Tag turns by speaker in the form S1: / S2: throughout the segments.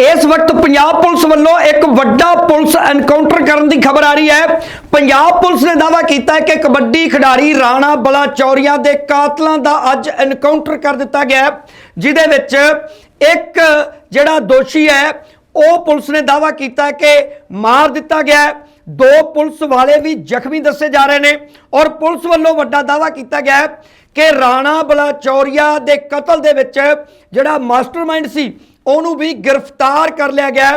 S1: ਇਸ ਵਕਤ ਪੰਜਾਬ ਪੁਲਿਸ ਵੱਲੋਂ ਇੱਕ ਵੱਡਾ ਪੁਲਿਸ ਐਨਕਾਊਂਟਰ ਕਰਨ ਦੀ ਖਬਰ ਆ ਰਹੀ ਹੈ। ਪੰਜਾਬ ਪੁਲਿਸ ਨੇ ਦਾਅਵਾ ਕੀਤਾ ਹੈ ਕਿ ਕਬੱਡੀ ਖਿਡਾਰੀ ਰਾਣਾ ਬਲਾ ਚੌਰੀਆ ਦੇ ਕਾਤਲਾਂ ਦਾ ਅੱਜ ਐਨਕਾਊਂਟਰ ਕਰ ਦਿੱਤਾ ਗਿਆ ਜਿਹਦੇ ਵਿੱਚ ਇੱਕ ਜਿਹੜਾ ਦੋਸ਼ੀ ਹੈ, ਉਹ ਪੁਲਿਸ ਨੇ ਦਾਅਵਾ ਕੀਤਾ ਕਿ ਮਾਰ ਦਿੱਤਾ ਗਿਆ ਦੋ ਪੁਲਿਸ ਵਾਲੇ ਵੀ ਜ਼ਖਮੀ ਦੱਸੇ ਜਾ ਰਹੇ ਨੇ ਔਰ ਪੁਲਿਸ ਵੱਲੋਂ ਵੱਡਾ ਦਾਅਵਾ ਕੀਤਾ ਗਿਆ ਕਿ ਰਾਣਾ ਬਲਾਚੌਰੀਆ ਦੇ ਕਤਲ ਦੇ ਵਿੱਚ ਜਿਹੜਾ ਮਾਸਟਰਮਾਈਂਡ ਸੀ ਉਹਨੂੰ ਵੀ ਗ੍ਰਿਫਤਾਰ ਕਰ ਲਿਆ ਗਿਆ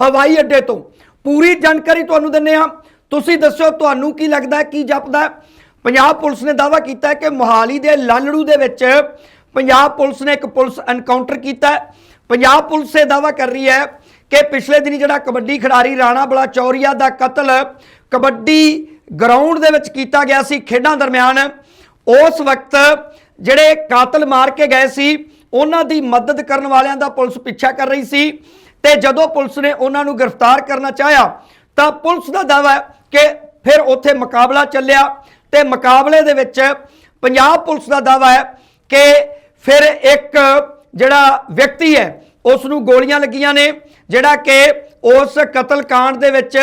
S1: ਹਵਾਈ ਅੱਡੇ ਤੋਂ। ਪੂਰੀ ਜਾਣਕਾਰੀ ਤੁਹਾਨੂੰ ਦਿੰਨੇ ਆ ਤੁਸੀਂ ਦੱਸੋ ਤੁਹਾਨੂੰ ਕੀ ਲੱਗਦਾ ਕੀ ਜਪਦਾ ਪੰਜਾਬ ਪੁਲਿਸ ਨੇ ਦਾਅਵਾ ਕੀਤਾ ਕਿ ਮੋਹਾਲੀ ਦੇ ਲਾਲੜੂ ਦੇ ਵਿੱਚ ਪੰਜਾਬ ਪੁਲਿਸ ਨੇ ਇੱਕ ਪੁਲਿਸ ਐਨਕਾਊਂਟਰ ਕੀਤਾ ਪੰਜਾਬ ਪੁਲਿਸ ਇਹ ਦਾਅਵਾ ਕਰ ਰਹੀ ਹੈ ਕਿ ਪਿਛਲੇ ਦਿਨੀ ਜਿਹੜਾ ਕਬੱਡੀ ਖਿਡਾਰੀ ਰਾਣਾ ਬਲਾਚੌਰੀਆ ਦਾ ਕਤਲ ਕਬੱਡੀ ਗਰਾਊਂਡ ਦੇ ਵਿੱਚ ਕੀਤਾ ਗਿਆ ਸੀ ਖੇਡਾਂ ਦਰਮਿਆਨ, ਉਸ ਵਕਤ ਜਿਹੜੇ ਕਾਤਲ ਮਾਰ ਕੇ ਗਏ ਸੀ ਉਹਨਾਂ ਦੀ ਮਦਦ ਕਰਨ ਵਾਲਿਆਂ ਦਾ ਪੁਲਿਸ ਪਿੱਛਾ ਕਰ ਰਹੀ ਸੀ ਤੇ ਜਦੋਂ ਪੁਲਿਸ ਨੇ ਉਹਨਾਂ ਨੂੰ ਗ੍ਰਿਫਤਾਰ ਕਰਨਾ ਚਾਹਿਆ, ਤਾਂ ਪੁਲਿਸ ਦਾ ਦਾਅਵਾ ਹੈ ਕਿ ਫਿਰ ਉੱਥੇ ਮੁਕਾਬਲਾ ਚੱਲਿਆ ਤੇ ਮੁਕਾਬਲੇ ਦੇ ਵਿੱਚ ਪੰਜਾਬ ਪੁਲਿਸ ਦਾ ਦਾਅਵਾ ਹੈ ਕਿ ਫਿਰ ਇੱਕ ਜਿਹੜਾ ਵਿਅਕਤੀ ਹੈ ਉਸ ਨੂੰ ਗੋਲੀਆਂ ਲੱਗੀਆਂ ਨੇ, ਜਿਹੜਾ ਕਿ ਉਸ ਕਤਲकांड ਦੇ ਵਿੱਚ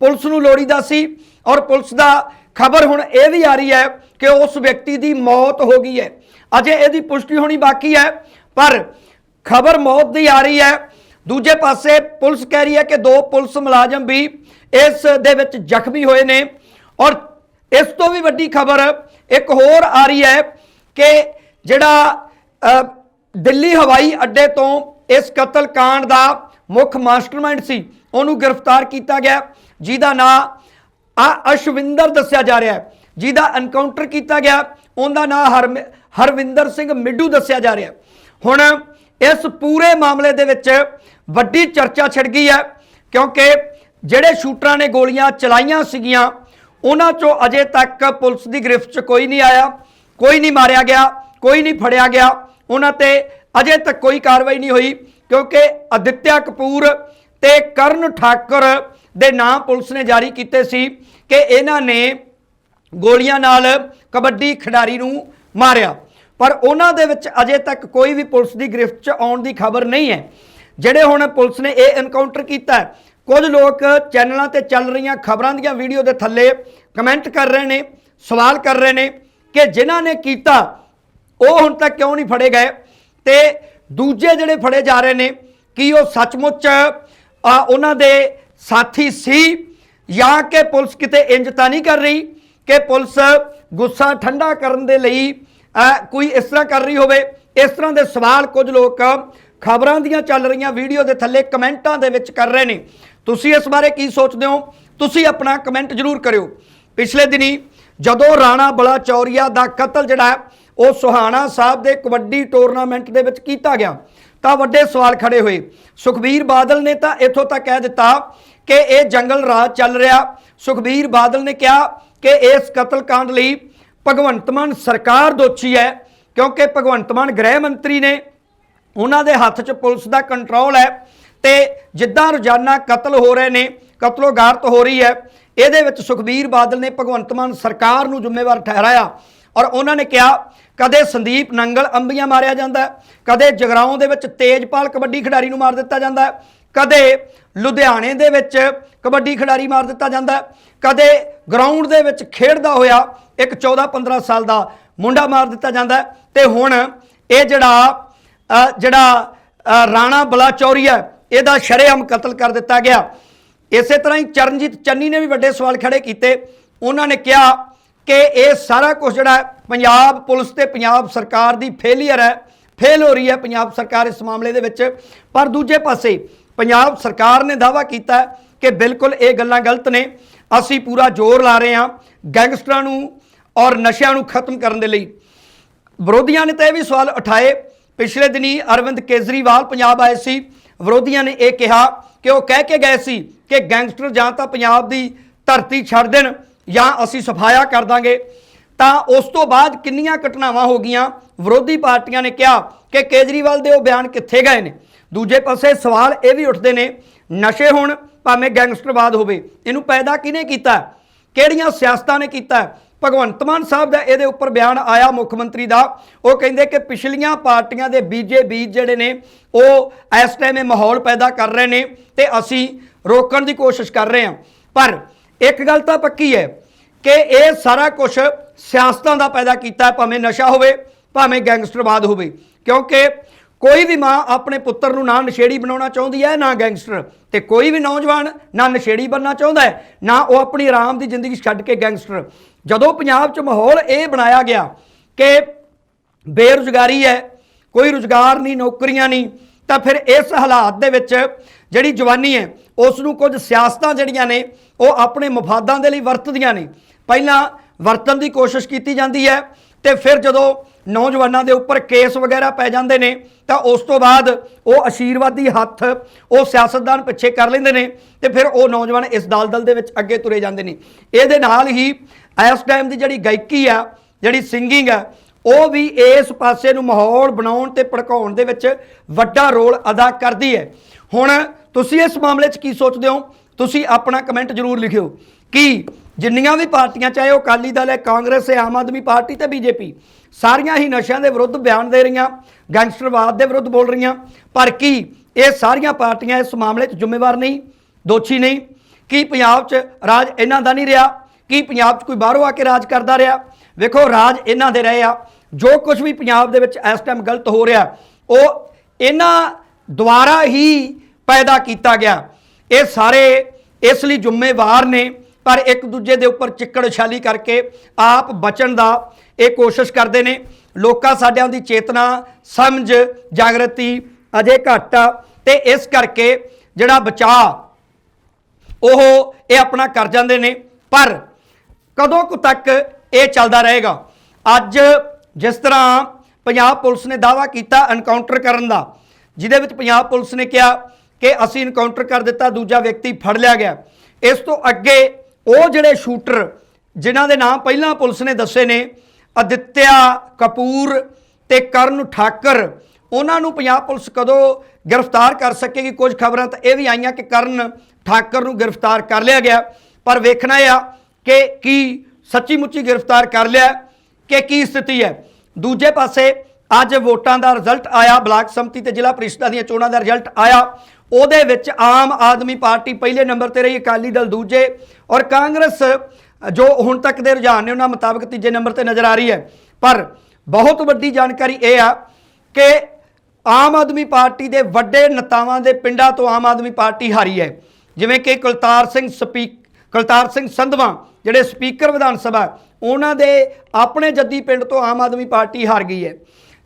S1: ਪੁਲਿਸ ਨੂੰ ਲੋੜੀਦਾ ਸੀ ਔਰ ਪੁਲਿਸ ਦਾ ਖਬਰ ਹੁਣ ਇਹ ਵੀ ਆ ਰਹੀ ਹੈ ਕਿ ਉਸ ਵਿਅਕਤੀ ਦੀ ਮੌਤ ਹੋ ਗਈ ਹੈ। ਅਜੇ ਇਹਦੀ ਪੁਸ਼ਟੀ ਹੋਣੀ ਬਾਕੀ ਹੈ, ਪਰ ਖਬਰ ਮੌਤ ਦੀ ਆ ਰਹੀ ਹੈ। ਦੂਜੇ ਪਾਸੇ ਪੁਲਿਸ ਕਹਿ ਰਹੀ ਹੈ ਕਿ ਦੋ ਪੁਲਿਸ ਮੁਲਾਜ਼ਮ ਵੀ ਇਸ ਦੇ ਵਿੱਚ ਜ਼ਖਮੀ ਹੋਏ ਨੇ। ਔਰ ਇਸ ਤੋਂ ਵੀ ਵੱਡੀ ਖਬਰ ਇੱਕ ਹੋਰ ਆ ਰਹੀ ਹੈ ਕਿ ਜਿਹੜਾ ਦਿੱਲੀ ਹਵਾਈ ਅੱਡੇ ਤੋਂ ਇਸ ਕਤਲकांड ਦਾ ਮੁੱਖ ਮਾਸਟਰਮਾਈਂਡ ਸੀ, ਉਹਨੂੰ ਗ੍ਰਿਫਤਾਰ ਕੀਤਾ ਗਿਆ, ਜਿਹਦਾ ਨਾਂ ਆ ਅਸ਼ਵਿੰਦਰ ਦੱਸਿਆ ਜਾ ਰਿਹਾ ਹੈ। ਜਿਹਦਾ ਐਨਕਾਊਂਟਰ ਕੀਤਾ ਗਿਆ ਉਹਦਾ ਨਾਂ ਹਰਮ ਹਰਵਿੰਦਰ ਸਿੰਘ ਮਿੱਡੂ ਦੱਸਿਆ ਜਾ ਰਿਹਾ। ਹੁਣ ਇਸ ਪੂਰੇ ਮਾਮਲੇ ਦੇ ਵਿੱਚ ਵੱਡੀ ਚਰਚਾ ਛਿੜ ਗਈ ਹੈ, ਕਿਉਂਕਿ ਜਿਹੜੇ ਸ਼ੂਟਰਾਂ ਨੇ ਗੋਲੀਆਂ ਚਲਾਈਆਂ ਸੀਗੀਆਂ, ਉਹਨਾਂ ਚੋਂ ਅਜੇ ਤੱਕ ਪੁਲਿਸ ਦੀ ਗ੍ਰਿਫਤ 'ਚ ਕੋਈ ਨਹੀਂ ਆਇਆ, ਕੋਈ ਨਹੀਂ ਮਾਰਿਆ ਗਿਆ, ਕੋਈ ਨਹੀਂ ਫੜਿਆ ਗਿਆ। ਉਹਨਾਂ ਤੇ ਅਜੇ ਤੱਕ ਕੋਈ ਕਾਰਵਾਈ ਨਹੀਂ ਹੋਈ, ਕਿਉਂਕਿ ਅਦਿੱਤਿਆ ਕਪੂਰ ਤੇ ਕਰਨ ਠਾਕਰ ਦੇ ਨਾਂ ਪੁਲਿਸ ਨੇ ਜਾਰੀ ਕੀਤੇ ਸੀ ਕਿ ਇਹਨਾਂ ਨੇ ਗੋਲੀਆਂ ਨਾਲ ਕਬੱਡੀ ਖਿਡਾਰੀ ਨੂੰ ਮਾਰਿਆ। ਪਰ ਉਹਨਾਂ ਦੇ ਵਿੱਚ ਅਜੇ ਤੱਕ ਕੋਈ ਵੀ ਪੁਲਿਸ ਦੀ ਗ੍ਰਿਫਤ 'ਚ ਆਉਣ ਦੀ ਖਬਰ ਨਹੀਂ ਹੈ। ਜਿਹੜੇ ਹੁਣ ਪੁਲਿਸ ਨੇ ਇਹ ਐਨਕਾਊਂਟਰ ਕੀਤਾ ਕੁਝ ਲੋਕ ਚੈਨਲਾਂ ਤੇ ਚੱਲ ਰਹੀਆਂ ਖਬਰਾਂ ਦੀਆਂ ਵੀਡੀਓ ਦੇ ਥੱਲੇ ਕਮੈਂਟ ਕਰ ਰਹੇ ਨੇ, ਸਵਾਲ ਕਰ ਰਹੇ ਨੇ ਕਿ ਜਿਨ੍ਹਾਂ ਨੇ ਕੀਤਾ, ਉਹ ਹੁਣ ਤੱਕ ਕਿਉਂ ਨਹੀਂ ਫੜੇ ਗਏ? ਤੇ ਦੂਜੇ ਜਿਹੜੇ ਫੜੇ ਜਾ ਰਹੇ ਨੇ, ਕੀ ਉਹ ਸੱਚਮੁੱਚ ਉਹਨਾਂ ਦੇ ਸਾਥੀ ਸੀ ਜਾਂ ਕਿ ਪੁਲਿਸ ਕਿਤੇ ਇੰਜ ਤਾਂ ਨਹੀਂ ਕਰ ਰਹੀ? ਕਿ ਪੁਲਿਸ ਗੁੱਸਾ ਠੰਡਾ ਕਰਨ ਦੇ ਲਈ ਕੋਈ ਇਸ ਤਰ੍ਹਾਂ ਕਰ ਰਹੀ ਹੋਵੇ। ਇਸ ਤਰ੍ਹਾਂ ਦੇ ਸਵਾਲ ਕੁਝ ਲੋਕ ਖਬਰਾਂ ਦੀਆਂ ਚੱਲ ਰਹੀਆਂ ਵੀਡੀਓ ਦੇ ਥੱਲੇ ਕਮੈਂਟਾਂ ਦੇ ਵਿੱਚ ਕਰ ਰਹੇ ਨੇ। ਤੁਸੀਂ ਇਸ ਬਾਰੇ ਕੀ ਸੋਚਦੇ ਹੋ? ਤੁਸੀਂ ਆਪਣਾ ਕਮੈਂਟ ਜ਼ਰੂਰ ਕਰਿਓ। ਪਿਛਲੇ ਦਿਨੀ ਜਦੋਂ ਰਾਣਾ ਬਲਾਚੌਰੀਆ ਦਾ ਕਤਲ ਜਿਹੜਾ, ਉਹ ਸੁਹਾਣਾ ਸਾਹਿਬ ਦੇ ਕਬੱਡੀ ਟੂਰਨਾਮੈਂਟ ਦੇ ਵਿੱਚ ਕੀਤਾ ਗਿਆ, ਤਾਂ ਵੱਡੇ ਸਵਾਲ ਖੜੇ ਹੋਏ। ਸੁਖਬੀਰ ਬਾਦਲ ਨੇ ਤਾਂ ਇੱਥੋਂ ਤੱਕ ਕਹਿ ਦਿੱਤਾ ਕਿ ਇਹ ਜੰਗਲ ਰਾਜ ਚੱਲ ਰਿਹਾ। ਸੁਖਬੀਰ ਬਾਦਲ ਨੇ ਕਿਹਾ ਕਿ ਇਸ ਕਤਲकांड ਲਈ ਭਗਵੰਤ ਮਾਨ ਸਰਕਾਰ ਦੋਸ਼ੀ ਹੈ, ਕਿਉਂਕਿ ਭਗਵੰਤ ਮਾਨ ਗ੍ਰਹਿ ਮੰਤਰੀ ਨੇ, ਉਹਨਾਂ ਦੇ ਹੱਥ 'ਚ ਪੁਲਿਸ ਦਾ ਕੰਟਰੋਲ ਹੈ ਤੇ ਜਿੱਦਾਂ ਰੋਜ਼ਾਨਾ ਕਤਲ ਹੋ ਰਹੇ ਨੇ ਕਤਲੋ ਗਾਰਤ ਹੋ ਰਹੀ ਹੈ, ਇਹਦੇ ਵਿੱਚ ਸੁਖਬੀਰ ਬਾਦਲ ਨੇ ਭਗਵੰਤ ਮਾਨ ਸਰਕਾਰ ਨੂੰ ਜ਼ਿੰਮੇਵਾਰ ਠਹਿਰਾਇਆ ਔਰ ਉਹਨਾਂ ਨੇ ਕਿਹਾ, ਕਦੇ ਸੰਦੀਪ ਨੰਗਲ ਅੰਬੀਆਂ ਮਾਰਿਆ ਜਾਂਦਾ, ਕਦੇ ਜਗਰਾਉਂ ਦੇ ਵਿੱਚ ਤੇਜਪਾਲ ਕਬੱਡੀ ਖਿਡਾਰੀ ਨੂੰ ਮਾਰ ਦਿੱਤਾ ਜਾਂਦਾ ਕਦੇ ਲੁਧਿਆਣੇ ਦੇ ਵਿੱਚ ਕਬੱਡੀ ਖਿਡਾਰੀ ਮਾਰ ਦਿੱਤਾ ਜਾਂਦਾ ਕਦੇ ਗਰਾਊਂਡ ਦੇ ਵਿੱਚ ਖੇਡਦਾ ਹੋਇਆ ਇੱਕ 14-15 ਸਾਲ ਦਾ ਮੁੰਡਾ ਮਾਰ ਦਿੱਤਾ ਜਾਂਦਾ ਹੈ। ਤੇ ਹੁਣ ਇਹ ਜਿਹੜਾ ਜਿਹੜਾ ਰਾਣਾ ਬਲਾਚੌਰੀ ਹੈ, ਇਹਦਾ ਸ਼ਰੇਆਮ ਕਤਲ ਕਰ ਦਿੱਤਾ ਗਿਆ। ਇਸੇ ਤਰ੍ਹਾਂ ਹੀ ਚਰਨਜੀਤ ਚੰਨੀ ਨੇ ਵੀ ਵੱਡੇ ਸਵਾਲ ਖੜੇ ਕੀਤੇ। ਉਹਨਾਂ ਨੇ ਕਿਹਾ ਕਿ ਇਹ ਸਾਰਾ ਕੁਝ ਜਿਹੜਾ ਪੰਜਾਬ ਪੁਲਿਸ ਤੇ ਪੰਜਾਬ ਸਰਕਾਰ ਦੀ ਫੇਲੀਅਰ ਹੈ। ਫੇਲ ਹੋ ਰਹੀ ਹੈ ਪੰਜਾਬ ਸਰਕਾਰ ਇਸ ਮਾਮਲੇ ਦੇ ਵਿੱਚ। ਪਰ ਦੂਜੇ ਪਾਸੇ ਪੰਜਾਬ ਸਰਕਾਰ ਨੇ ਦਾਅਵਾ ਕੀਤਾ ਕਿ ਬਿਲਕੁਲ ਇਹ ਗੱਲਾਂ ਗਲਤ ਨੇ। ਅਸੀਂ ਪੂਰਾ ਜ਼ੋਰ ਲਾ ਰਹੇ ਹਾਂ ਗੈਂਗਸਟਰਾਂ ਨੂੰ ਔਰ ਨਸ਼ਿਆਂ ਨੂੰ ਖਤਮ ਕਰਨ ਦੇ ਲਈ। ਵਿਰੋਧੀਆਂ ਨੇ ਤਾਂ ਇਹ ਵੀ ਸਵਾਲ ਉਠਾਏ, ਪਿਛਲੇ ਦਿਨੀ ਅਰਵਿੰਦ ਕੇਜਰੀਵਾਲ ਪੰਜਾਬ ਆਏ ਸੀ। ਵਿਰੋਧੀਆਂ ਨੇ ਇਹ ਕਿਹਾ ਕਿ ਉਹ ਕਹਿ ਕੇ ਗਏ ਸੀ ਕਿ ਗੈਂਗਸਟਰ ਜਾਂ ਤਾਂ ਪੰਜਾਬ ਦੀ ਧਰਤੀ ਛੱਡ ਦੇਣ ਜਾਂ ਅਸੀਂ ਸਫਾਇਆ ਕਰ ਦਾਂਗੇ। ਤਾਂ ਉਸ ਤੋਂ ਬਾਅਦ ਕਿੰਨੀਆਂ ਘਟਨਾਵਾਂ ਹੋ ਗਈਆਂ? ਵਿਰੋਧੀ ਪਾਰਟੀਆਂ ਨੇ ਕਿਹਾ ਕਿ ਕੇਜਰੀਵਾਲ ਦੇ ਉਹ ਬਿਆਨ ਕਿੱਥੇ ਗਏ ਨੇ? ਦੂਜੇ ਪਾਸੇ ਸਵਾਲ ਇਹ ਵੀ ਉੱਠਦੇ ਨੇ, ਨਸ਼ੇ ਹੋਣ ਭਾਵੇਂ ਗੈਂਗਸਟਰਵਾਦ ਹੋਵੇ, ਇਹਨੂੰ ਪੈਦਾ ਕਿਹਨੇ ਕੀਤਾ? ਕਿਹੜੀਆਂ ਸਿਆਸਤਾਂ ਨੇ ਕੀਤਾ? ਭਗਵੰਤ ਮਾਨ ਸਾਹਿਬ ਦਾ ਇਹਦੇ ਉੱਪਰ ਬਿਆਨ ਆਇਆ ਮੁੱਖ ਮੰਤਰੀ ਦਾ, ਉਹ ਕਹਿੰਦੇ ਕਿ ਪਿਛਲੀਆਂ ਪਾਰਟੀਆਂ ਦੇ ਬੀਜੇ ਬੀਜ ਜਿਹੜੇ ਨੇ, ਉਹ ਇਸ ਟਾਈਮ ਇਹ ਮਾਹੌਲ ਪੈਦਾ ਕਰ ਰਹੇ ਨੇ ਤੇ ਅਸੀਂ ਰੋਕਣ ਦੀ ਕੋਸ਼ਿਸ਼ ਕਰ ਰਹੇ ਹਾਂ। ਪਰ ਇੱਕ ਗੱਲ ਤਾਂ ਪੱਕੀ ਹੈ ਕਿ ਇਹ ਸਾਰਾ ਕੁਝ ਸਿਆਸਤਾਂ ਦਾ ਪੈਦਾ ਕੀਤਾ, ਭਾਵੇਂ ਨਸ਼ਾ ਹੋਵੇ, ਭਾਵੇਂ ਗੈਂਗਸਟਰਵਾਦ ਹੋਵੇ, ਕਿਉਂਕਿ ਕੋਈ ਵੀ ਮਾਂ ਆਪਣੇ ਪੁੱਤਰ ਨੂੰ ਨਾ ਨਸ਼ੇੜੀ ਬਣਾਉਣਾ ਚਾਹੁੰਦੀ ਹੈ, ਨਾ ਗੈਂਗਸਟਰ। ਤੇ ਕੋਈ ਵੀ ਨੌਜਵਾਨ ਨਾ ਨਸ਼ੇੜੀ ਬਣਨਾ ਚਾਹੁੰਦਾ ਹੈ, ਨਾ ਉਹ ਆਪਣੀ ਆਰਾਮ ਦੀ ਜ਼ਿੰਦਗੀ ਛੱਡ ਕੇ ਗੈਂਗਸਟਰ। ਜਦੋਂ ਪੰਜਾਬ 'ਚ ਮਾਹੌਲ ਇਹ ਬਣਾਇਆ ਗਿਆ ਕਿ ਬੇਰੁਜ਼ਗਾਰੀ ਹੈ, ਕੋਈ ਰੁਜ਼ਗਾਰ ਨਹੀਂ, ਨੌਕਰੀਆਂ ਨਹੀਂ, ਤਾਂ ਫਿਰ ਇਸ ਹਾਲਾਤ ਦੇ ਵਿੱਚ ਜਿਹੜੀ ਜਵਾਨੀ ਹੈ ਉਸ ਨੂੰ ਕੁਝ ਸਿਆਸਤਾਂ ਜਿਹੜੀਆਂ ਨੇ, ਉਹ ਆਪਣੇ ਮਫਾਦਾਂ ਦੇ ਲਈ ਵਰਤਦੀਆਂ ਨੇ। ਪਹਿਲਾਂ ਵਰਤਣ ਦੀ ਕੋਸ਼ਿਸ਼ ਕੀਤੀ ਜਾਂਦੀ ਹੈ ਤੇ ਫਿਰ ਜਦੋਂ ਨੌਜਵਾਨਾਂ ਦੇ ਉੱਪਰ ਕੇਸ ਵਗੈਰਾ ਪੈ ਜਾਂਦੇ ਨੇ, ਤਾਂ ਉਸ ਤੋਂ ਬਾਅਦ ਉਹ ਆਸ਼ੀਰਵਾਦੀ ਹੱਥ ਉਹ ਸਿਆਸਤਦਾਨ ਪਿੱਛੇ ਕਰ ਲੈਂਦੇ ਨੇ ਤੇ ਫਿਰ ਉਹ ਨੌਜਵਾਨ ਇਸ ਦਲਦਲ ਦੇ ਵਿੱਚ ਅੱਗੇ ਤੁਰੇ ਜਾਂਦੇ ਨੇ। ਇਹਦੇ ਨਾਲ ਹੀ ਇਸ ਟਾਈਮ ਦੀ ਜਿਹੜੀ ਗਾਇਕੀ ਆ, ਜਿਹੜੀ ਸਿੰਗਿੰਗ ਆ, ਉਹ ਵੀ ਇਸ ਪਾਸੇ ਨੂੰ ਮਾਹੌਲ ਬਣਾਉਣ ਤੇ ਭੜਕਾਉਣ ਦੇ ਵਿੱਚ ਵੱਡਾ ਰੋਲ ਅਦਾ ਕਰਦੀ ਹੈ। ਹੁਣ ਤੁਸੀਂ ਇਸ ਮਾਮਲੇ 'ਚ ਕੀ ਸੋਚਦੇ ਹੋ? ਤੁਸੀਂ ਆਪਣਾ ਕਮੈਂਟ ਜ਼ਰੂਰ ਲਿਖਿਓ। ਕਿ ਜਿੰਨੀਆਂ ਵੀ ਪਾਰਟੀਆਂ, ਚਾਹੇ ਉਹ ਅਕਾਲੀ ਦਲ ਹੈ, ਕਾਂਗਰਸ ਹੈ, ਆਮ ਆਦਮੀ ਪਾਰਟੀ ਤੇ ਬੀਜੇਪੀ, ਸਾਰੀਆਂ ਹੀ ਨਸ਼ਿਆਂ ਦੇ ਵਿਰੁੱਧ ਬਿਆਨ ਦੇ ਰਹੀਆਂ, ਗੈਂਗਸਟਰਵਾਦ ਦੇ ਵਿਰੁੱਧ ਬੋਲ ਰਹੀਆਂ। ਪਰ ਕੀ ਇਹ ਸਾਰੀਆਂ ਪਾਰਟੀਆਂ ਇਸ ਮਾਮਲੇ 'ਚ ਜ਼ਿੰਮੇਵਾਰ ਨਹੀਂ, ਦੋਸ਼ੀ ਨਹੀਂ? ਕੀ ਪੰਜਾਬ 'ਚ ਰਾਜ ਇਹਨਾਂ ਦਾ ਨਹੀਂ ਰਿਹਾ? ਕੀ ਪੰਜਾਬ 'ਚ ਕੋਈ ਬਾਹਰੋਂ ਆ ਕੇ ਰਾਜ ਕਰਦਾ ਰਿਹਾ? ਵੇਖੋ, ਰਾਜ ਇਹਨਾਂ ਦੇ ਰਹੇ ਆ। ਜੋ ਕੁਝ ਵੀ ਪੰਜਾਬ ਦੇ ਵਿੱਚ ਇਸ ਟਾਈਮ ਗਲਤ ਹੋ ਰਿਹਾ, ਉਹ ਇਹਨਾਂ ਦੁਆਰਾ ਹੀ ਪੈਦਾ ਕੀਤਾ ਗਿਆ। ਇਹ ਸਾਰੇ ਇਸ ਲਈ ਜ਼ਿੰਮੇਵਾਰ ਨੇ ਪਰ ਇੱਕ ਦੂਜੇ ਦੇ ਉੱਪਰ ਚਿੱਕੜਸ਼ਾਲੀ ਕਰਕੇ ਆਪ ਬਚਣ ਦਾ ਇਹ ਕੋਸ਼ਿਸ਼ ਕਰਦੇ ਨੇ। ਲੋਕਾਂ ਸਾਡਿਆਂ ਦੀ ਚੇਤਨਾ, ਸਮਝ, ਜਾਗਰਤੀ ਅਜੇ ਘੱਟ ਆ ਤੇ ਇਸ ਕਰਕੇ ਜਿਹੜਾ ਬਚਾਅ, ਉਹ ਇਹ ਆਪਣਾ ਕਰ ਜਾਂਦੇ ਨੇ। ਪਰ ਕਦੋਂ ਕੁ ਤੱਕ ਇਹ ਚੱਲਦਾ ਰਹੇਗਾ? ਅੱਜ ਜਿਸ ਤਰ੍ਹਾਂ ਪੰਜਾਬ ਪੁਲਿਸ ਨੇ ਦਾਵਾ ਕੀਤਾ ਐਨਕਾਊਂਟਰ ਕਰਨ ਦਾ, ਜਿਹਦੇ ਵਿੱਚ ਪੰਜਾਬ ਪੁਲਿਸ ਨੇ ਕਿਹਾ ਕਿ ਅਸੀਂ ਐਨਕਾਊਂਟਰ ਕਰ ਦਿੱਤਾ, ਦੂਜਾ ਵਿਅਕਤੀ ਫੜ ਲਿਆ ਗਿਆ। ਇਸ ਤੋਂ ਅੱਗੇ ਉਹ ਜਿਹੜੇ ਸ਼ੂਟਰ ਜਿਨ੍ਹਾਂ ਦੇ ਨਾਮ ਪਹਿਲਾਂ ਪੁਲਿਸ ਨੇ ਦੱਸੇ ਨੇ, ਅਦਿੱਤਿਆ ਕਪੂਰ ਤੇ ਕਰਨ ਠਾਕਰ, ਉਹਨਾਂ ਨੂੰ ਪੰਜਾਬ ਪੁਲਿਸ ਕਦੋਂ ਗ੍ਰਿਫਤਾਰ ਕਰ ਸਕੇਗੀ? ਕੁਝ ਖਬਰਾਂ ਤਾਂ ਇਹ ਵੀ ਆਈਆਂ ਕਿ ਕਰਨ ਠਾਕਰ ਨੂੰ ਗ੍ਰਿਫਤਾਰ ਕਰ ਲਿਆ ਗਿਆ। ਪਰ ਵੇਖਣਾ ਆ ਕਿ ਕੀ ਸੱਚੀ ਮੁੱਚੀ ਗ੍ਰਿਫਤਾਰ ਕਰ ਲਿਆ ਕਿ ਕੀ ਸਥਿਤੀ ਹੈ। ਦੂਜੇ ਪਾਸੇ ਅੱਜ ਵੋਟਾਂ ਦਾ ਰਿਜ਼ਲਟ ਆਇਆ, ਬਲਾਕ ਸੰਮਤੀ ਤੇ ਜ਼ਿਲ੍ਹਾ ਪ੍ਰੀਸ਼ਦਾਂ ਦੀਆਂ ਚੋਣਾਂ ਦਾ ਰਿਜ਼ਲਟ ਆਇਆ। ਉਹਦੇ ਵਿੱਚ ਆਮ ਆਦਮੀ ਪਾਰਟੀ ਪਹਿਲੇ ਨੰਬਰ ਤੇ ਰਹੀ, ਅਕਾਲੀ ਦਲ ਦੂਜੇ ਔਰ ਕਾਂਗਰਸ, ਜੋ ਹੁਣ ਤੱਕ ਦੇ ਰੁਝਾਨ ਨੇ ਉਹਨਾਂ ਮੁਤਾਬਕ ਤੀਜੇ ਨੰਬਰ ਤੇ ਨਜ਼ਰ ਆ ਰਹੀ ਹੈ। ਪਰ ਬਹੁਤ ਵੱਡੀ ਜਾਣਕਾਰੀ ਇਹ ਆ ਕਿ ਆਮ ਆਦਮੀ ਪਾਰਟੀ ਦੇ ਵੱਡੇ ਨੇਤਾਵਾਂ ਦੇ ਪਿੰਡਾਂ ਤੋਂ ਆਮ ਆਦਮੀ ਪਾਰਟੀ ਹਾਰੀ ਹੈ। ਜਿਵੇਂ ਕਿ ਕੁਲਤਾਰ ਸਿੰਘ ਸਪੀਕ ਕੁਲਤਾਰ ਸਿੰਘ ਸੰਧਵਾ, ਜਿਹੜੇ ਸਪੀਕਰ ਵਿਧਾਨ ਸਭਾ, ਉਹਨਾਂ ਦੇ ਆਪਣੇ ਜੱਦੀ ਪਿੰਡ ਤੋਂ ਆਮ ਆਦਮੀ ਪਾਰਟੀ ਹਾਰ ਗਈ ਹੈ।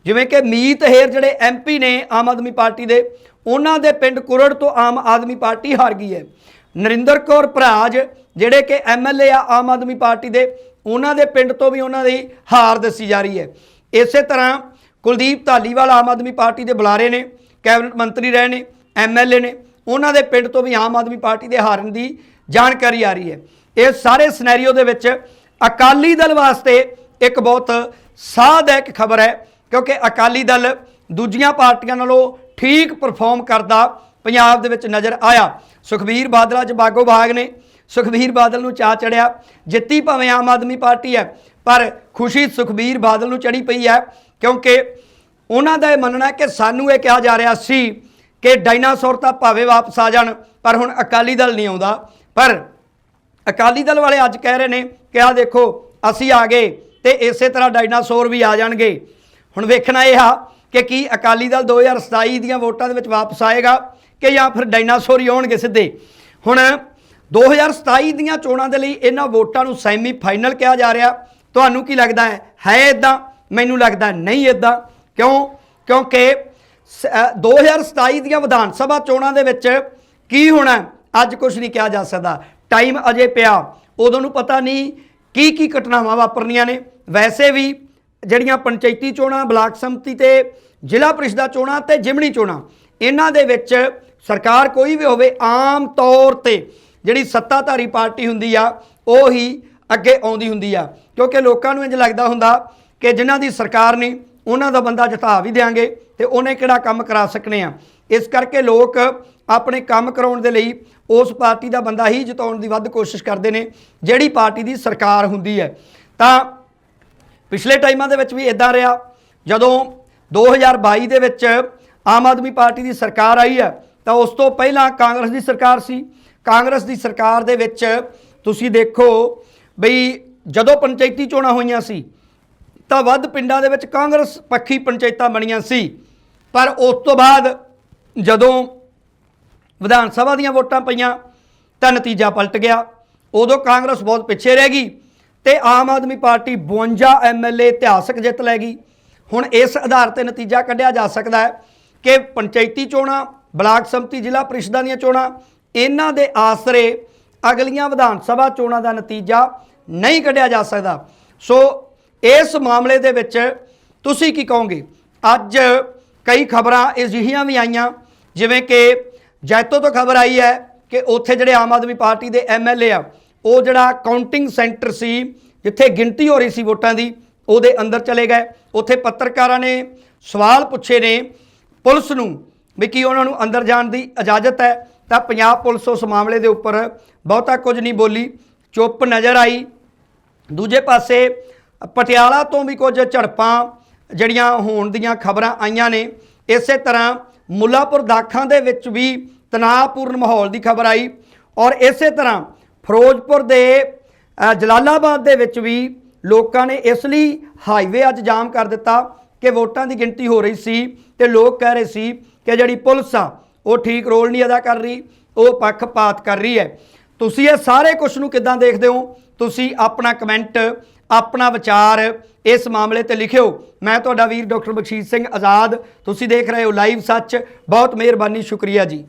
S1: ਜਿਵੇਂ ਕਿ ਮੀਤ ਹੇਰ ਜਿਹੜੇ ਐਮਪੀ ਨੇ ਆਮ ਆਦਮੀ ਪਾਰਟੀ ਦੇ, ਉਹਨਾਂ ਦੇ ਪਿੰਡ ਕੁਰੜ ਤੋਂ ਆਮ ਆਦਮੀ ਪਾਰਟੀ ਹਾਰ ਗਈ ਹੈ। ਨਰਿੰਦਰ ਕੌਰ ਭਰਾਜ ਜਿਹੜੇ ਕਿ ਐਮਐਲਏ ਆ ਆਮ ਆਦਮੀ ਪਾਰਟੀ ਦੇ, ਉਹਨਾਂ ਦੇ ਪਿੰਡ ਤੋਂ ਵੀ ਉਹਨਾਂ ਦੀ ਹਾਰ ਦੱਸੀ ਜਾ ਰਹੀ ਹੈ। ਇਸੇ ਤਰ੍ਹਾਂ ਕੁਲਦੀਪ ਧਾਲੀਵਾਲ ਆਮ ਆਦਮੀ ਪਾਰਟੀ ਦੇ ਬੁਲਾਰੇ ਨੇ, ਕੈਬਨਿਟ ਮੰਤਰੀ ਰਹੇ ਨੇ ਐਮਐਲਏ ਨੇ, ਉਹਨਾਂ ਦੇ ਪਿੰਡ ਤੋਂ ਵੀ ਆਮ ਆਦਮੀ ਪਾਰਟੀ ਦੇ ਹਾਰਨ ਦੀ ਜਾਣਕਾਰੀ ਆ ਰਹੀ ਹੈ। ਇਹ ਸਾਰੇ ਸਿਨੈਰੀਓ ਦੇ ਵਿੱਚ ਅਕਾਲੀ ਦਲ ਵਾਸਤੇ ਇੱਕ ਬਹੁਤ ਸਾਧਕ ਖਬਰ ਹੈ। ਕਿਉਂਕਿ ਅਕਾਲੀ ਦਲ ਦੂਜੀਆਂ ਪਾਰਟੀਆਂ ਨਾਲੋਂ ਠੀਕ ਪਰਫਾਰਮ ਕਰਦਾ ਪੰਜਾਬ ਦੇ ਵਿੱਚ ਨਜ਼ਰ ਆਇਆ। ਸੁਖਬੀਰ ਬਾਦਲ ਅੱਜ ਬਾਗੋ ਬਾਗ ਨੇ। ਸੁਖਬੀਰ ਬਾਦਲ ਨੂੰ ਚਾਹ ਚੜਿਆ, ਜਿੱਤੀ ਭਾਵੇਂ ਆਮ ਆਦਮੀ ਪਾਰਟੀ ਹੈ, ਪਰ ਖੁਸ਼ੀ ਸੁਖਬੀਰ ਬਾਦਲ ਨੂੰ ਚੜੀ ਪਈ ਹੈ, ਕਿਉਂਕਿ ਉਹਨਾਂ ਦਾ ਇਹ ਮੰਨਣਾ ਹੈ ਕਿ ਸਾਨੂੰ ਇਹ ਕਿਹਾ ਜਾ ਰਿਹਾ ਸੀ ਕਿ ਡਾਇਨਾਸੌਰ ਤਾਂ ਭਾਵੇਂ ਵਾਪਸ ਆ ਜਾਣ, ਪਰ ਹੁਣ ਅਕਾਲੀ ਦਲ ਨਹੀਂ ਆਉਂਦਾ। ਪਰ ਅਕਾਲੀ ਦਲ ਵਾਲੇ ਅੱਜ ਕਹਿ ਰਹੇ ਨੇ ਕਿ ਆ ਦੇਖੋ, ਅਸੀਂ ਆ ਗਏ ਤੇ ਇਸੇ ਤਰ੍ਹਾਂ ਡਾਇਨਾਸੌਰ ਵੀ ਆ ਜਾਣਗੇ। ਹੁਣ ਵੇਖਣਾ ਇਹ ਆ ਕਿ ਕੀ ਅਕਾਲੀ ਦਲ 2027 ਦੀਆਂ ਵੋਟਾਂ ਦੇ ਵਿੱਚ ਵਾਪਸ ਆਏਗਾ ਕਿ ਜਾਂ ਫਿਰ ਡਾਇਨਾਸੌਰ ਹੀ ਆਉਣਗੇ ਸਿੱਧੇ। ਹੁਣ 2027 ਦੀਆਂ ਚੋਣਾਂ ਦੇ ਲਈ ਇਹਨਾਂ ਵੋਟਾਂ ਨੂੰ ਸੈਮੀ ਫਾਈਨਲ ਕਿਹਾ ਜਾ ਰਿਹਾ। ਤੁਹਾਨੂੰ ਕੀ ਲੱਗਦਾ ਹੈ? ਹੈ ਇਦਾਂ ਮੈਨੂੰ ਲੱਗਦਾ ਨਹੀਂ ਇਦਾਂ ਕਿਉਂ? ਕਿਉਂਕਿ ਸ- ਅ, 2027 ਦੀਆਂ ਵਿਧਾਨ ਸਭਾ ਚੋਣਾਂ ਦੇ ਵਿੱਚ ਕੀ ਹੋਣਾ ਅੱਜ ਕੁਝ ਨਹੀਂ ਕਿਹਾ ਜਾ ਸਕਦਾ। ਟਾਈਮ ਅਜੇ ਪਿਆ। ਉਦੋਂ ਨੂੰ ਪਤਾ ਨਹੀਂ ਕੀ ਕੀ ਘਟਨਾਵਾਂ ਵਾਪਰਨੀਆਂ ਨੇ। ਵੈਸੇ ਵੀ ਜਿਹੜੀਆਂ ਪੰਚਾਇਤੀ ਚੋਣਾਂ, ਬਲਾਕ ਸੰਮਤੀ ਤੇ ਜ਼ਿਲ੍ਹਾ ਪ੍ਰੀਸ਼ਦਾ ਚੋਣਾਂ ਤੇ ਜਿਮਣੀ ਚੋਣਾਂ, ਇਹਨਾਂ ਦੇ ਵਿੱਚ ਸਰਕਾਰ ਕੋਈ ਵੀ ਹੋਵੇ, ਆਮ ਤੌਰ ਤੇ ਜਿਹੜੀ ਸੱਤਾਧਾਰੀ ਪਾਰਟੀ ਹੁੰਦੀ ਆ, ਉਹ ਹੀ ਅੱਗੇ ਆਉਂਦੀ ਹੁੰਦੀ ਆ। ਕਿਉਂਕਿ ਲੋਕਾਂ ਨੂੰ ਇੰਜ ਲੱਗਦਾ ਹੁੰਦਾ ਕਿ ਜਿਨ੍ਹਾਂ ਦੀ ਸਰਕਾਰ ਨਹੀਂ, ਉਹਨਾਂ ਦਾ ਬੰਦਾ ਜਿਤਾ ਵੀ ਦੇਾਂਗੇ ਤੇ ਉਹਨੇ ਕਿਹੜਾ ਕੰਮ ਕਰਾ ਸਕਨੇ ਆ। ਇਸ ਕਰਕੇ ਲੋਕ ਆਪਣੇ ਕੰਮ ਕਰਾਉਣ ਦੇ ਲਈ ਉਸ ਪਾਰਟੀ ਦਾ ਬੰਦਾ ਹੀ ਜਿਤਾਉਣ ਦੀ ਵੱਧ ਕੋਸ਼ਿਸ਼ ਕਰਦੇ ਨੇ, ਜਿਹੜੀ ਪਾਰਟੀ ਦੀ ਸਰਕਾਰ ਹੁੰਦੀ ਹੈ। ਤਾਂ ਪਿਛਲੇ ਟਾਈਮਾਂ ਦੇ ਵਿੱਚ ਵੀ ਇਦਾਂ ਰਿਹਾ, ਜਦੋਂ 2022 ਦੇ ਵਿੱਚ ਆਮ ਆਦਮੀ ਪਾਰਟੀ ਦੀ ਸਰਕਾਰ ਆਈ ਹੈ, ਤਾਂ ਉਸ ਤੋਂ ਪਹਿਲਾਂ ਕਾਂਗਰਸ ਦੀ ਸਰਕਾਰ ਸੀ। ਕਾਂਗਰਸ ਦੀ ਸਰਕਾਰ ਦੇ ਵਿੱਚ ਤੁਸੀਂ ਦੇਖੋ ਬਈ ਜਦੋਂ ਪੰਚਾਇਤੀ ਚੋਣਾਂ ਹੋਈਆਂ ਸੀ, ਤਾਂ ਵੱਧ ਪਿੰਡਾਂ ਦੇ ਵਿੱਚ ਕਾਂਗਰਸ ਪੱਖੀ ਪੰਚਾਇਤਾਂ ਬਣੀਆਂ ਸੀ। ਪਰ ਉਸ ਤੋਂ ਬਾਅਦ ਜਦੋਂ ਵਿਧਾਨ ਸਭਾ ਦੀਆਂ ਵੋਟਾਂ ਪਈਆਂ, ਤਾਂ ਨਤੀਜਾ ਪਲਟ ਗਿਆ। ਉਦੋਂ ਕਾਂਗਰਸ ਬਹੁਤ ਪਿੱਛੇ ਰਹਿ ਗਈ। ਤੇ ਆਮ ਆਦਮੀ ਪਾਰਟੀ 52 ਐਮਐਲਏ ਇਤਿਹਾਸਕ ਜਿੱਤ ਲੈ ਗਈ। ਹੁਣ ਇਸ ਆਧਾਰ ਤੇ ਨਤੀਜਾ ਕੱਢਿਆ ਜਾ ਸਕਦਾ ਹੈ ਕਿ ਪੰਚਾਇਤੀ ਚੋਣਾਂ, ਬਲਾਕ ਸੰਮਤੀ, ਜ਼ਿਲ੍ਹਾ ਪ੍ਰੀਸ਼ਦਾਂ ਦੀਆਂ ਚੋਣਾਂ, ਇਹਨਾਂ ਦੇ ਆਸਰੇ ਅਗਲੀਆਂ ਵਿਧਾਨ ਸਭਾ ਚੋਣਾਂ ਦਾ ਨਤੀਜਾ ਨਹੀਂ ਕੱਢਿਆ ਜਾ ਸਕਦਾ। ਸੋ ਇਸ ਮਾਮਲੇ ਦੇ ਵਿੱਚ ਤੁਸੀਂ ਕੀ ਕਹੋਗੇ? ਅੱਜ ਕਈ ਖਬਰਾਂ ਅਜਿਹੀਆਂ ਵੀ ਆਈਆਂ, ਜਿਵੇਂ ਕਿ ਜੈਤੋ ਤੋਂ ਖਬਰ ਆਈ ਹੈ ਕਿ ਉੱਥੇ ਜਿਹੜੇ ਆਮ ਆਦਮੀ ਪਾਰਟੀ ਦੇ ਐਮਐਲਏ ਆ ਉਹ ਜਿਹੜਾ ਕਾਊਂਟਿੰਗ ਸੈਂਟਰ ਸੀ, ਜਿੱਥੇ ਗਿਣਤੀ ਹੋ ਰਹੀ ਸੀ ਵੋਟਾਂ ਦੀ, ਉਹਦੇ ਅੰਦਰ ਚਲੇ ਗਏ। ਉੱਥੇ ਪੱਤਰਕਾਰਾਂ ਨੇ ਸਵਾਲ ਪੁੱਛੇ ਨੇ, ਪੁਲਿਸ ਨੂੰ ਵੀ ਕੀ ਉਹਨਾਂ ਨੂੰ ਅੰਦਰ ਜਾਣ ਦੀ ਇਜਾਜ਼ਤ ਹੈ। ਤਾਂ ਪੰਜਾਬ ਪੁਲਿਸ ਉਸ ਮਾਮਲੇ ਦੇ ਉੱਪਰ ਬਹੁਤਾ ਕੁਝ ਨਹੀਂ ਬੋਲੀ। ਚੁੱਪ ਨਜ਼ਰ ਆਈ। ਦੂਜੇ ਪਾਸੇ ਪਟਿਆਲਾ ਤੋਂ ਵੀ ਕੁਝ ਝੜਪਾਂ ਜਿਹੜੀਆਂ ਹੋਣ ਦੀਆਂ ਖਬਰਾਂ ਆਈਆਂ ਨੇ, ਇਸੇ ਤਰ੍ਹਾਂ ਮੁੱਲਾਪੁਰ ਦਾਖਾਂ ਦੇ ਵਿੱਚ ਵੀ ਤਣਾਅਪੂਰਨ ਮਾਹੌਲ ਦੀ ਖਬਰ ਆਈ। ਔਰ ਇਸੇ ਤਰ੍ਹਾਂ ਫਿਰੋਜ਼ਪੁਰ ਦੇ ਜਲਾਲਾਬਾਦ ਦੇ ਵਿੱਚ ਵੀ ਲੋਕਾਂ ਨੇ ਇਸ ਲਈ ਹਾਈਵੇ ਅੱਜ ਜਾਮ ਕਰ ਦਿੱਤਾ ਕਿ ਵੋਟਾਂ ਦੀ ਗਿਣਤੀ ਹੋ ਰਹੀ ਸੀ ਤੇ ਲੋਕ ਕਹਿ ਰਹੇ ਸੀ ਕਿ ਜਿਹੜੀ ਪੁਲਿਸ ਆ, ਉਹ ਠੀਕ ਰੋਲ ਨਹੀਂ ਅਦਾ ਕਰ ਰਹੀ, ਉਹ ਪੱਖਪਾਤ ਕਰ ਰਹੀ ਹੈ। ਤੁਸੀਂ ਇਹ ਸਾਰੇ ਕੁਝ ਨੂੰ ਕਿੱਦਾਂ ਦੇਖਦੇ ਹੋ? ਤੁਸੀਂ ਆਪਣਾ ਕਮੈਂਟ, ਆਪਣਾ ਵਿਚਾਰ ਇਸ ਮਾਮਲੇ ਤੇ ਲਿਖਿਓ। ਮੈਂ ਤੁਹਾਡਾ ਵੀਰ ਡਾਕਟਰ ਬਖਸ਼ੀਸ਼ ਸਿੰਘ ਆਜ਼ਾਦ, ਤੁਸੀਂ ਦੇਖ ਰਹੇ ਹੋ ਲਾਈਵ ਸੱਚ। ਬਹੁਤ ਮਿਹਰਬਾਨੀ, ਸ਼ੁਕਰੀਆ ਜੀ।